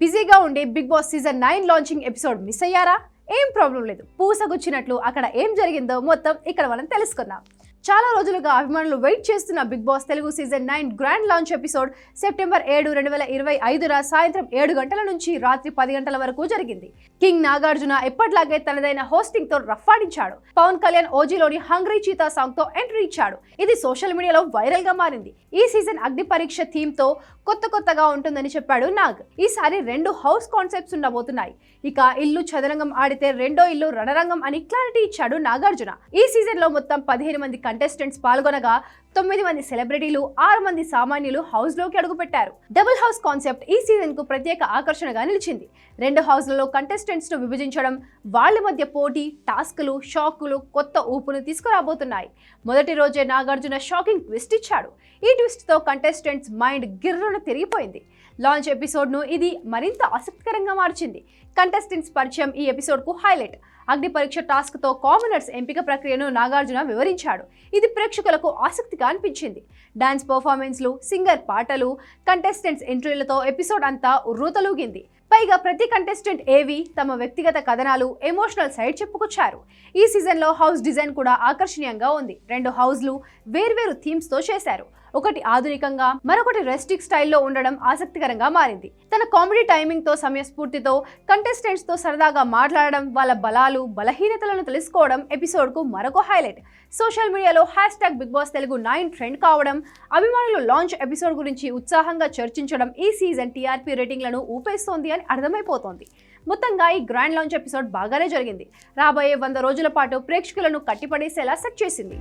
బిజీగా ఉండే Bigg Boss season nine launching episode miss అయ్యారా? ఏం ప్రాబ్లం లేదు. పూసగుచ్చినట్లు అక్కడ ఏం జరిగిందో మొత్తం ఇక్కడ మనం తెలుసుకుందాం. చాలా రోజులుగా అభిమానులు వెయిట్ చేస్తున్న Bigg Boss Telugu season nine grand launch episode September ఏడు రెండు వేల ఇరవై ఐదున సాయంత్రం ఏడు గంటల నుంచి రాత్రి పది గంటల వరకు జరిగింది. కింగ్ నాగార్జున ఎప్పట్లాగే తనదైన హోస్టింగ్తో రఫాడించాడు పవన్ కళ్యాణ్ ఓజీలోని హంగ్రీ చీతా సాంగ్తో ఎంట్రీ ఇచ్చాడు. ఇది సోషల్ మీడియాలో వైరల్గా మారింది. ఈ సీజన్ అగ్ని పరీక్ష థీమ్తో కొత్త కొత్తగా ఉంటుందని చెప్పాడు నాగ్. ఈసారి రెండు హౌస్ కాన్సెప్ట్స్ ఉండబోతున్నాయి. ఇక ఇల్లు చదరంగం ఆడితే రెండో ఇల్లు రణరంగం అని క్లారిటీ ఇచ్చాడు నాగార్జున. ఈ సీజన్లో మొత్తం పదిహేను మంది కంటెస్టెంట్స్ పాల్గొనగా తొమ్మిది మంది సెలబ్రిటీలు ఆరు మంది సామాన్యులు హౌస్లోకి అడుగుపెట్టారు. డబుల్ హౌస్ కాన్సెప్ట్ ఈ సీజన్కు ప్రత్యేక ఆకర్షణగా నిలిచింది. రెండు హౌస్లలో కంటెస్టెంట్స్ను విభజించడం వాళ్ళ మధ్య పోటీ టాస్కులు షాకులు కొత్త ఊపును తీసుకురాబోతున్నాయి. మొదటి రోజే నాగార్జున షాకింగ్ ట్విస్ట్ ఇచ్చాడు. ఈ ట్విస్ట్తో కంటెస్టెంట్స్ మైండ్ గిర్రున తిరిగిపోయింది. లాంచ్ ఎపిసోడ్ను ఇది మరింత ఆసక్తికరంగా మార్చింది. కంటెస్టెంట్స్ పరిచయం ఈ ఎపిసోడ్కు హైలైట్ అగ్ని పరీక్ష టాస్క్తో కామనర్స్ ఎంపిక ప్రక్రియను నాగార్జున వివరించాడు. ఇది ప్రేక్షకులకు ఆసక్తిగా అనిపించింది. డాన్స్ పర్ఫార్మెన్స్లు సింగర్ పాటలు కంటెస్టెంట్స్ ఎంట్రీలతో ఎపిసోడ్ అంతా ఉర్రూతలూగింది. పైగా ప్రతి కంటెస్టెంట్ ఏవి తమ వ్యక్తిగత కథనాలు ఎమోషనల్ సైడ్ చెప్పుకొచ్చారు. ఈ సీజన్లో హౌస్ డిజైన్ కూడా ఆకర్షణీయంగా ఉంది. రెండు హౌస్లు వేర్వేరు థీమ్స్తో చేశారు. ఒకటి ఆధునికంగా మరొకటి రెస్టిక్ స్టైల్లో ఉండడం ఆసక్తికరంగా మారింది. తన కామెడీ టైమింగ్తో సమయస్ఫూర్తితో కంటెస్టెంట్స్తో సరదాగా మాట్లాడడం వాళ్ళ బలాలు బలహీనతలను తెలుసుకోవడం ఎపిసోడ్కు మరొక హైలైట్ సోషల్ మీడియాలో hashtag Bigg Boss Telugu nine trend కావడం అభిమానులు లాంచ్ ఎపిసోడ్ గురించి ఉత్సాహంగా చర్చించడం ఈ సీజన్ టీఆర్పీ రేటింగ్లను ఊపేస్తోంది అని అర్థమైపోతోంది. మొత్తంగా ఈ గ్రాండ్ లాంచ్ ఎపిసోడ్ బాగానే జరిగింది. రాబోయే వంద రోజుల పాటు ప్రేక్షకులను కట్టిపడేసేలా సెట్ చేసింది.